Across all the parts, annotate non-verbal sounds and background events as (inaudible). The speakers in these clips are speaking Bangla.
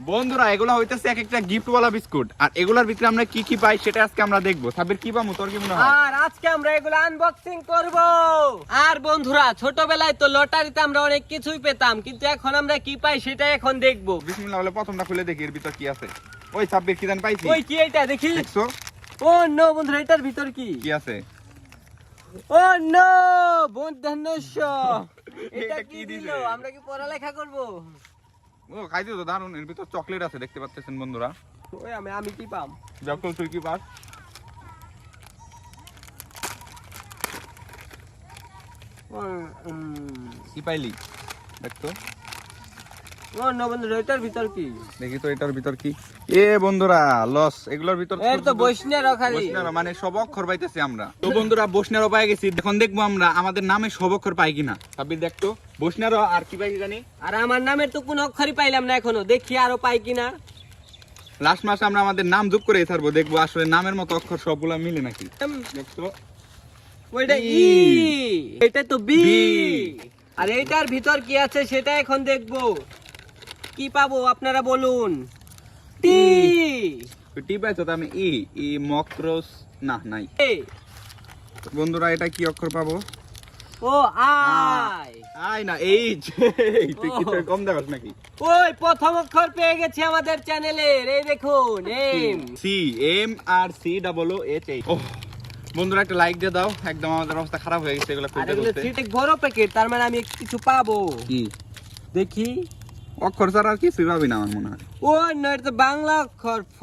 বন্ধুরা এগুলো হইতেছে এক একটা গিফট ওয়ালা বিস্কুট। আর এগুলোর ভিতরে আমরা কি কি পাই সেটা আজকে আমরা দেখব। সাবির কি পামু তোর কি মনে হয়? আর আজকে আমরা এগুলো আনবক্সিং করব। আর বন্ধুরা ছোটবেলায় তো লটারিতে আমরা অনেক কিছুই পেতাম কিন্তু এখন আমরা কি পাই সেটা এখন দেখব। বিসমিল্লাহ বলে প্রথমটা খুলে দেখি এর ভিতর কি আছে। ওই সাব্বির কি জান পাইছি? ওই কি এটা দেখি। দেখছ? ও নো বন্ধুরা এটার ভিতর কি? কি আছে? ও নো বন্ধুন্নস্য (laughs) এটা এটা কি কি দিল? আমরা কি পড়ালেখা করব? ও খাইতে তো দারুণ এর ভিতর চকলেট আছে দেখতে পাচ্ছেন বন্ধুরা। ওই আমি আমি কি পাম? যখন তুই কি পাস? কি পাইলি? দেখতো ও নো বন্ধুরা এটার ভিতর কি দেখি তো এটার ভিতর কি? এ বন্ধুরা লস এগুলোর ভিতর তো বৈষ্ণের মানে সব অক্ষর পাইতেছি আমরা। তো বন্ধুরা বসনারও পাই গেছি। এখন দেখব আমরা আমাদের নামে সব অক্ষর পাই কিনা। সাব্বির দেখতো বসনারও আর কি পাই জানি? আর আমার নামের তো কোনো অক্ষরই পাইলাম না এখনও। দেখি আরও পাই কিনা। লাস্ট মাসে আমরা আমাদের নাম যোগ করে ছাড়বো। দেখব আসলে নামের মতো অক্ষর সবগুলা মিলে নাকি। দেখতো ওইটা ই। ই। এটা তো বি। আর এইটার ভিতর কি আছে সেটা এখন দেখব। কি পাবো আপনারা বলুন? টি। টি পাইছো তো আমি ই ই মক্রোস না নাই। বন্ধুরা এটা কি অক্ষর পাবো? ও আই। আই না এইচ। তুই। কিছু কম দেখাস নাকি? ওই প্রথম অক্ষর পেয়ে গেছি আমাদের চ্যানেলের এই দেখুন M. C M R C double O H H. বন্ধুরা একটা লাইক দিয়ে দাও একদম আমাদের অবস্থা খারাপ হয়ে গেছে এগুলো খুলতে সিটেক বড় প্যাকেট তার মানে আমি কিছু পাবো। কি? দেখি। অক্ষর ছাড়া আর কিছুই পাবি না আমার মনে হয়। ও না এটা তো বাংলা অক্ষর ফ।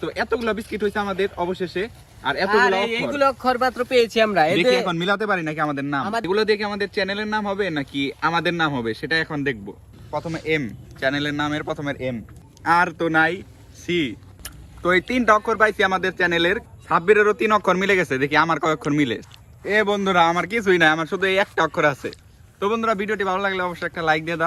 তো এতগুলো বিস্কিট হয়েছে আমাদের অবশেষে আর এতগুলো এইগুলো অক্ষর মাত্র পেয়েছি আমরা দেখি এখন মিলাতে পারি নাকি আমাদের নাম? এগুলো দেখে আমাদের চ্যানেলের নাম হবে নাকি আমাদের নাম হবে? সেটা এখন দেখব। প্রথমে এম চ্যানেলের নামের প্রথমের এম। আর তো নাই সি। তো এই তিনটা অক্ষর পাইছি আমাদের চ্যানেলের। ছাব্বিরেরও তিন অক্ষর মিলে গেছে দেখি আমার কয় অক্ষর মিলে। এ বন্ধুরা আমার কিছুই নাই আমার শুধু এই একটা অক্ষর আছে। তো বন্ধুরা ভিডিওটি ভালো লাগলে অবশ্যই একটা লাইক দিয়ে দাও।